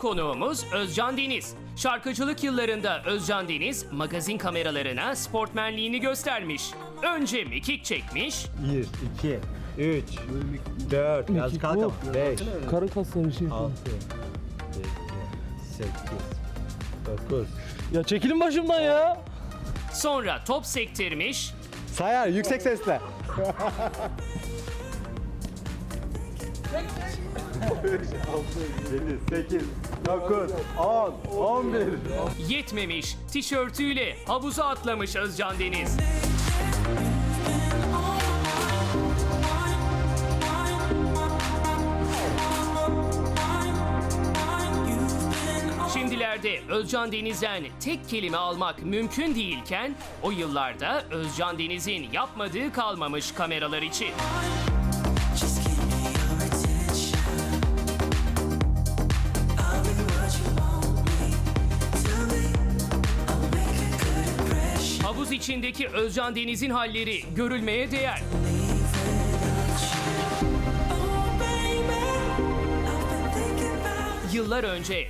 konuğumuz Özcan Deniz. Şarkıcılık yıllarında Özcan Deniz magazin kameralarına sportmenliğini göstermiş. Önce mekik çekmiş, 1, 2, 3, 4, yaz kalkalım. 5, Karın kaslarını şey 6, 7, 8, 9. Ya çekilin başımdan ya. sonra top sektirmiş, Sayar yüksek sesle. 7, 8, 9, 10, 11. yetmemiş tişörtüyle havuza atlamış Özcan Deniz. Şimdilerde Özcan Deniz'den tek kelime almak mümkün değilken o yıllarda Özcan Deniz'in yapmadığı kalmamış kameralar için. Just Havuz içindeki Özcan Deniz'in halleri görülmeye değer. Yıllar önce